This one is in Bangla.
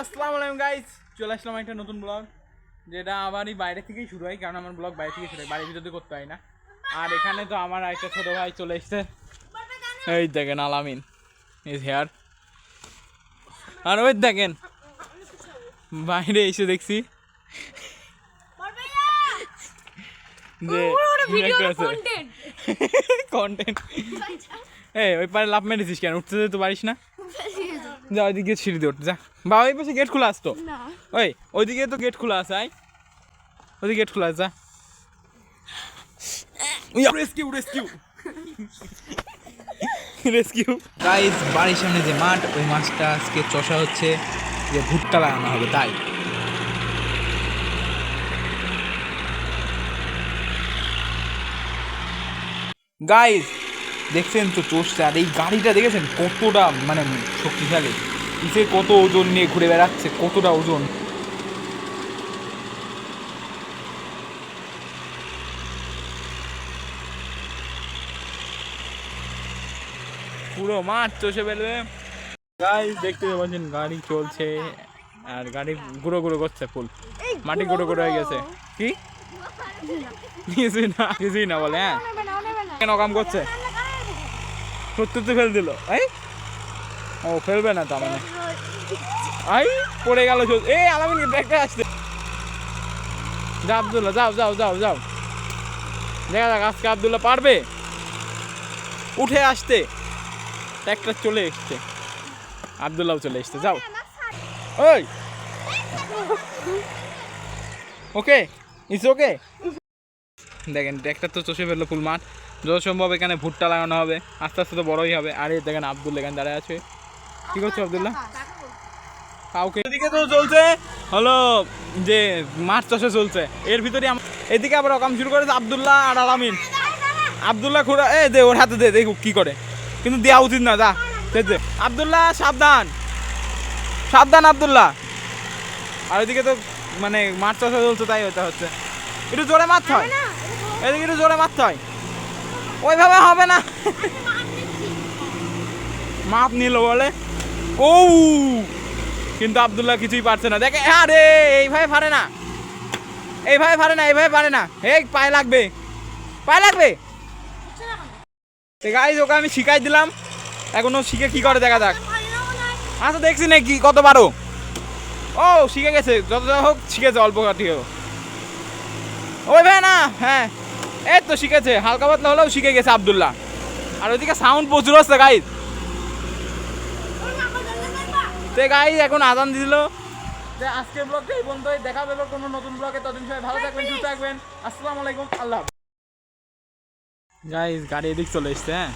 আসসালামু আলাইকুম গাইস চলে আসলাম একটা নতুন ব্লগ যেটা আমারই বাইরে থেকেই শুরু হয় কারণ আমার ব্লগ বাইরে থেকে শুরু হয়। বাড়ির ভিতরে করতে হয় না। আর এখানে তো আমার একটা ছোট ভাই চলে এসছে। এই দেখেন আলামিন ইজ হেয়ার আর ওই দেখেন বাইরে এসে দেখছি। যে কন্টেন্ট এই ওই পারে লাভ মেরেছিস কেন? উঠতে যেতে পারিস না। যা ওইদিকে সিঁড়ি দিয়ে উঠ যা। বা ওই পাশে গেট খোলা আসতো ওই ওইদিকে তো গেট খোলা আছে আই ওইদিকে গেট খোলা আছে যা। রেস্কিউ রেস্কিউ রেস্কিউ গাইস বাড়ির সামনে যে মাঠ ওই মাছটা আজকে চষা হচ্ছে যে ভুট্টা লাগানো হবে তাই। গাইস দেখছেন তো চষটা আর এই গাড়িটা দেখেছেন কতটা মানে শক্তিশালী কিসে কত ওজন নিয়ে ঘুরে বেড়াচ্ছে কতটা ওজন পুরো মাঠ চষে ফেলবে গাইস দেখতে পাচ্ছেন গাড়ি চলছে আর গাড়ি গুঁড়ো গুঁড়ো করছে ফুল মাটি গুঁড়ো গুঁড়ো হয়ে গেছে কি কিছুই না কিছুই না বলে হ্যাঁ কেন কাম করছে সত্যি ফেল দিল। এই? ও, ফেলবে না তার মানে। আই, পড়ে গেল এই আলামিন ব্যাগটা আসছে যা আবদুল্লাহ, যাও যাও যাও যাও। দেখা যাক, আজকে আবদুল্লাহ পারবে? উঠে আসতে। ট্র্যাক্টর চলে এসছে। আবদুল্লাহ চলে এসছে, যাও। ওই! ওকে? ইস ওকে দেখেন ট্র্যাক্টর তো চষে ফেলল ফুল মাঠ। যত সম্ভব এখানে ভুট্টা লাগানো হবে, আস্তে আস্তে তো বড়ই হবে। আর এই দেখেন আব্দুল এখানে দাঁড়ায় আছে। কি করছ, আব্দুল্লাহ? কাউকে এদিকে তো চলছে, হলো যে মাছ চাষে চলছে। এর ভিতরে এদিকে আবার কাম শুরু করেছে আব্দুল্লাহ আর আলামিন আব্দুল্লাহ খুঁড়া এ, দে, ওর হাতে দে দেখো কি করে। কিন্তু দেওয়া উচিত না, যা, দে আব্দুল্লাহ, সাবধান। সাবধান, আব্দুল্লাহ। আর ওইদিকে তো মানে মাছ চাষে চলছে, তাই হতে হচ্ছে। একটু জোরে মারতে হয়। এদিকে একটু জোরে মারতে হয়। ওইভাবে হবে না। মাপ নিল বলে। ও, কিন্তু আব্দুল্লাহ কিছুই পারছে না। দেখে আরে এইভাবে পারে না। এইভাবে পারে না, এইভাবে পারে না। এই পায়ে লাগবে। পায়ে লাগবে। গাইজ ওকে আমি শিখাই দিলাম। এখনও শিখে কি করে, দেখা যাক। আচ্ছা দেখছি নাকি কত পারো ও, শিখে গেছে। যত যা হোক, শিখেছে, অল্প কাটিও ওই ভাই না? হ্যাঁ। এই তো শিখেছে, হালকা পাতলা হলেও শিখে গেছে আবদুল্লাহ। আর ওইদিকে সাউন্ড প্রচুর হচ্ছে গাইজ তো গাইজ এখন আদান দিল। যে আজকের ব্লগটা এই পর্যন্তই। দেখা পেল কোনো নতুন ব্লগে ততদিন সবাই ভালো থাকবেন, সুস্থ থাকবেন। আসসালামু আলাইকুম, আল্লাহ গাইজ গাড়ি এদিক চলে এসছে হ্যাঁ।